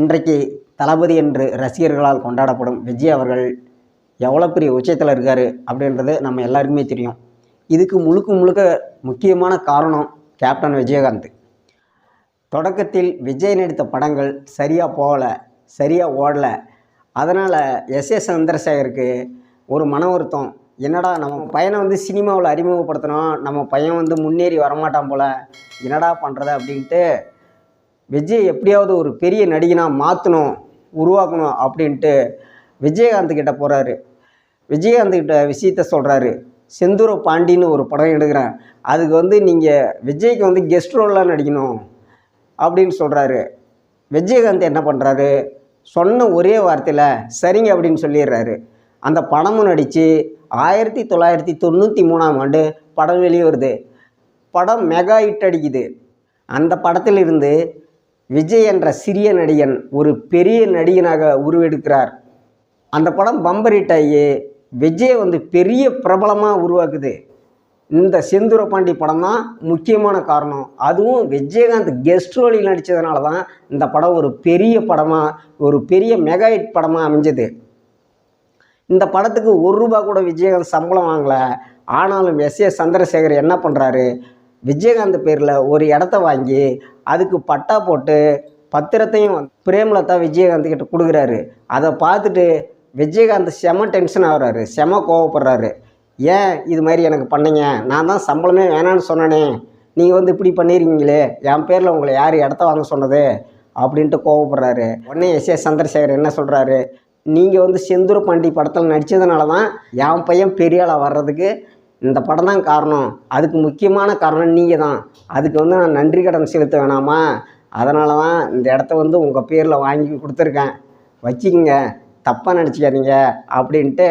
இன்றைக்கு தளபதி என்று ரசிகர்களால் கொண்டாடப்படும் விஜய் அவர்கள் எவ்வளோ பெரிய உச்சத்தில் இருக்கார் அப்படின்றது நம்ம எல்லாருக்குமே தெரியும். இதுக்கு முழுக்க முழுக்க முக்கியமான காரணம் கேப்டன் விஜயகாந்த். தொடக்கத்தில் விஜய் நடித்த படங்கள் சரியாக போகலை சரியாக ஓடலை. அதனால் எஸ் எஸ் சந்திரசேகருக்கு ஒரு மன வருத்தம். என்னடா நம்ம பையனை வந்து சினிமாவில் அறிமுகப்படுத்தணும் நம்ம பையன் வந்து முன்னேறி வரமாட்டான் போல். என்னடா பண்ணுறது அப்படின்ட்டு விஜய் எப்படியாவது ஒரு பெரிய நடிகனாக மாற்றணும் உருவாக்கணும் அப்படின்ட்டு விஜயகாந்த் கிட்ட போகிறாரு விஜயகாந்த் கிட்ட விஷயத்த சொல்கிறாரு செந்தூர பாண்டின்னு ஒரு படம் எடுக்கிறேன் அதுக்கு வந்து நீங்கள் விஜய்க்கு வந்து கெஸ்ட் ரோல்லாம் நடிக்கணும் அப்படின்னு சொல்கிறாரு விஜயகாந்த் என்ன பண்ணுறாரு சொன்ன ஒரே வார்த்தையில் சரிங்க அப்படின்னு சொல்லிடுறாரு. அந்த படமும் நடித்து ஆயிரத்தி தொள்ளாயிரத்தி தொண்ணூற்றி மூணாம் ஆண்டு படம் வெளியே வருது படம் மெகா ஹிட் அடிக்குது. அந்த படத்திலிருந்து விஜய் என்ற சிறிய நடிகன் ஒரு பெரிய நடிகனாக உருவெடுக்கிறார். அந்த படம் பம்பர் ஹிட் ஆகி விஜய் வந்து பெரிய பிரபலமாக உருவாக்குது. இந்த செந்தூர பாண்டி படம் தான் முக்கியமான காரணம். அதுவும் விஜயகாந்த் கெஸ்ட் ரோலில் நடித்ததுனால தான் இந்த படம் ஒரு பெரிய படமாக ஒரு பெரிய மெகா ஹிட் படமாக அமைஞ்சது. இந்த படத்துக்கு ஒரு ரூபா கூட விஜயகாந்த் சம்பளம் வாங்கலை. ஆனாலும் எஸ் ஏ சந்திரசேகர் என்ன பண்ணுறாரு விஜயகாந்த் பேரில் ஒரு இடத்த வாங்கி அதுக்கு பட்டா போட்டு பத்திரத்தையும் பிரேமலதா விஜயகாந்த் கிட்ட கொடுக்குறாரு. அதை பார்த்துட்டு விஜயகாந்த் செம டென்ஷன் ஆகுறாரு. செம கோவப்படுறாரு. ஏன் இது மாதிரி எனக்கு பண்ணீங்க? நான் தான் சம்பளமே வேணான்னு சொன்னனே. நீங்கள் வந்து இப்படி பண்ணியிருக்கீங்களே என் பேரில் உங்களை யார் இடத்த வாங்க சொன்னது? அப்படின்ட்டு கோவப்படுறாரு. உடனே எஸ் ஏ சந்திரசேகர் என்ன சொல்கிறாரு நீங்கள் வந்து செந்தூர் பாண்டி படத்தில் நடித்ததுனால தான் என் பையன் பெரியாளாக வர்றதுக்கு இந்த படம் தான் காரணம். அதுக்கு முக்கியமான காரணம் நீங்கள் தான் அதுக்கு வந்து நான் நன்றி கடன் செலுத்த வேணாமா? அதனால தான் இந்த இடத்த வந்து உங்கள் பேரில் வாங்கி கொடுத்துருக்கேன். வச்சுக்கோங்க. தப்பாக நினச்சிக்காதீங்க. அப்படின்ட்டு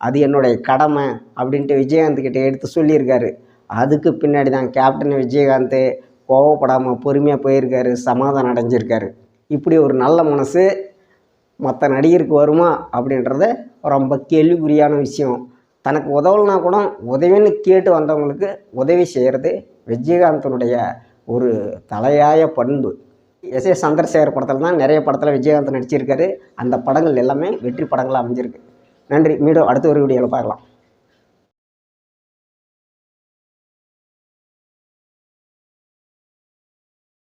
அது என்னுடைய கடமை அப்படின்ட்டு விஜயகாந்த் கிட்டே எடுத்து சொல்லியிருக்காரு. அதுக்கு பின்னாடி தான் கேப்டன் விஜயகாந்த் கோவப்படாமல் பொறுமையாக போயிருக்காரு. சமாதானம் அடைஞ்சிருக்காரு. இப்படி ஒரு நல்ல மனசு மற்ற நடிகருக்கு வருமா அப்படின்றத ரொம்ப கேள்விக்குறியான விஷயம். தனக்கு உதவலைனா கூட உதவின்னு கேட்டு வந்தவங்களுக்கு உதவி செய்கிறது விஜயகாந்தனுடைய ஒரு தலையாய பண்பு. எஸ் ஏ சந்திரசேகர் படத்தில் தான் நிறைய படத்தில் விஜயகாந்த் நடிச்சிருக்காரு. அந்த படங்கள் எல்லாமே வெற்றி படங்களாக அமைஞ்சிருக்கு. நன்றி. மீண்டும் அடுத்த ஒரு வீடியோவில் பார்க்கலாம்.